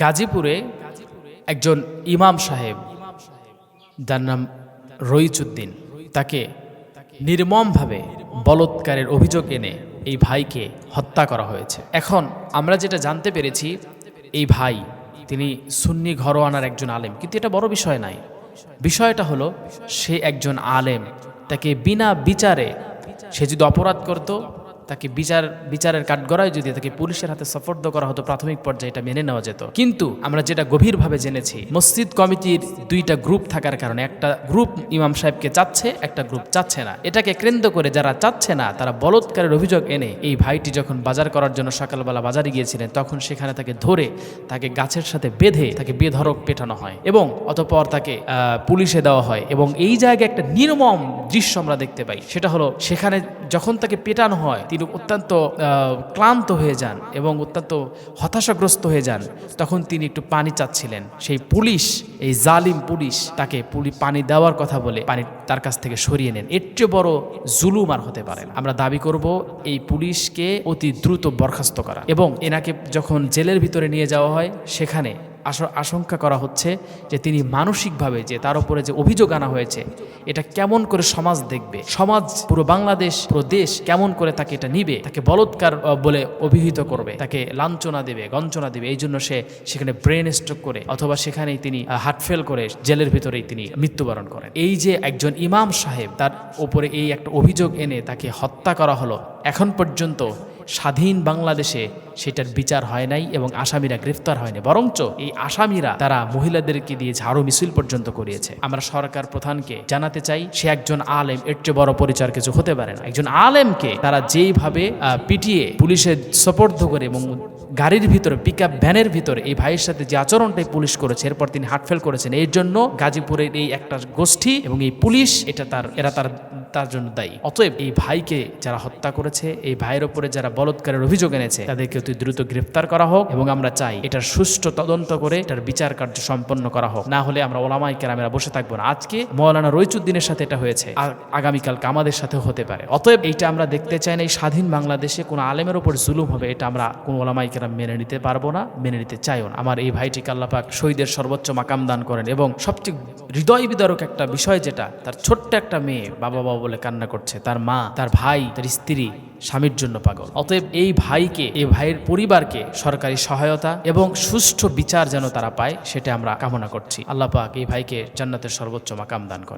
গাজীপুরে একজন ইমাম সাহেব, যার নাম রইচুদ্দিন, তাকে নির্মমভাবে বলৎকারের অভিযোগ এনে এই ভাইকে হত্যা করা হয়েছে। এখন আমরা যেটা জানতে পেরেছি, এই ভাই তিনি সুন্নি ঘরোয়ানার একজন আলেম, কিন্তু এটা বড় বিষয় নাই। বিষয়টা হলো, সে একজন আলেম, তাকে বিনা বিচারে সে যদি অপরাধ করত তাকে বিচার, বিচারের কাঠগড়ায় যদি তাকে পুলিশের হাতে সফর্দ করা হতো প্রাথমিক পর্যায়ে, এটা মেনে নেওয়া যেত। কিন্তু আমরা যেটা গভীরভাবে জেনেছি, মসজিদ কমিটির দুইটা গ্রুপ থাকার কারণে, একটা গ্রুপ ইমাম সাহেবকে চাচ্ছে, একটা গ্রুপ চাচ্ছে না। এটাকে কেন্দ্র করে যারা চাচ্ছে না, তারা বলৎকারের অভিযোগ এনে, এই ভাইটি যখন বাজার করার জন্য সকালবেলা বাজারে গিয়েছিলেন, তখন সেখানে তাকে ধরে, তাকে গাছের সাথে বেঁধে, তাকে বেধরক পেটানো হয় এবং অতপর তাকে পুলিশে দেওয়া হয় এবং এই জায়গায় একটা নির্মম দৃশ্য আমরা দেখতে পাই। সেটা হলো, সেখানে যখন তাকে পেটানো হয় তিনি অত্যন্ত ক্লান্ত হয়ে যান এবং অত্যন্ত হতাশাগ্রস্ত হয়ে যান। তখন তিনি একটু পানি চাচ্ছিলেন। সেই পুলিশ, এই জালিম পুলিশ, তাকে পুলি, পানি দেওয়ার কথা বলে পানি তার কাছ থেকে সরিয়ে নেন। এর চেয়ে বড় জুলুম আর হতে পারে আমরা দাবি করব, এই পুলিশকে অতি দ্রুত বরখাস্ত করা এবং এনাকে যখন জেলের ভিতরে নিয়ে যাওয়া হয়, সেখানে আশঙ্কা করা হচ্ছে যে তিনি মানসিকভাবে যে তার উপরে যে অভিযোগ আনা হয়েছে, এটা কেমন করে সমাজ দেখবে? সমাজ, পুরো বাংলাদেশ, পুরো দেশ কেমন করে তাকে এটা নিবে? তাকে বলৎকার বলে অভিহিত করবে। তাকে লাঞ্ছনা দেবে গঞ্চনা দেবে। এই জন্য সে সেখানে ব্রেন স্ট্রোক করে অথবা সেখানেই তিনি হার্ট ফেল করে জেলের ভিতরেই তিনি মৃত্যুবরণ করেন। এই যে একজন ইমাম সাহেব, তার উপরে এই একটা অভিযোগ এনে তাকে হত্যা করা হলো, এখন পর্যন্ত স্বাধীন বাংলাদেশে সেটার বিচার হয় নাই এবং আসামিরা গ্রেফতার হয়নি বরঞ্চ এই আসামিরা তারা মহিলাদেরকে দিয়ে ঝাড়ু মিছিল পর্যন্ত করিয়েছে। আমরা সরকার প্রধানকে জানাতে চাই, সে একজন আলেম, এর চেয়ে বড় পরিচয় কিছু হতে পারে না। একজন আলেমকে তারা যেইভাবে পিটিয়ে পুলিশের সোপর্দ করে এবং গাড়ির ভিতরে পিক আপ ভ্যানের ভিতরে এই ভাইয়ের সাথে যে আচরণটাই পুলিশ করেছে, এরপর তিনি হার্টফেল করেছেন এর জন্য গাজীপুরের এই একটা গোষ্ঠী এবং এই পুলিশ, এটা তার, এরা তার তার জন্য দায়ী। অতএব এই ভাইকে যারা হত্যা করেছে, এই ভাইয়ের ওপরে যারা বলৎকারের অভিযোগ এনেছে তাদেরকে অতি দ্রুত গ্রেফতার করা হোক এবং আমরা চাই এটার সুষ্ঠু তদন্ত করে এটার বিচার কার্য সম্পন্ন করা হোক। না হলে আমরা ওলামাই কেরামেরা বসে থাকব না। আজকে মৌলানা রইচুদ্দিনের সাথে এটা হয়েছে। আর আগামীকালকে আমাদের সাথেও হতে পারে। অতএব এইটা আমরা দেখতে চাই না। এই স্বাধীন বাংলাদেশে কোনো আলেমের উপর জুলুম হবে, এটা আমরা কোনো ওলামাই কেরাম মেনে নিতে পারব না, মেনে নিতে চাইও না। আমার এই ভাইটিকে আল্লাপাক শহীদের সর্বোচ্চ মাকাম দান করেন এবং সবচেয়ে হৃদয় বিদারক একটা বিষয় যেটা, তার ছোট্ট একটা মেয়ে বাবা বাবা বলে কান্না করছে। তার মা, তার ভাই, তার স্ত্রী স্বামীর জন্য পাগল। অতএব এই ভাইকে, এই ভাইয়ের পরিবারকে সরকারি সহায়তা এবং সুষ্ঠু বিচার যেন তারা পায়, সেটা আমরা কামনা করছি। আল্লাহ পাক এই ভাইকে জান্নাতের সর্বোচ্চ মাকাম দান করে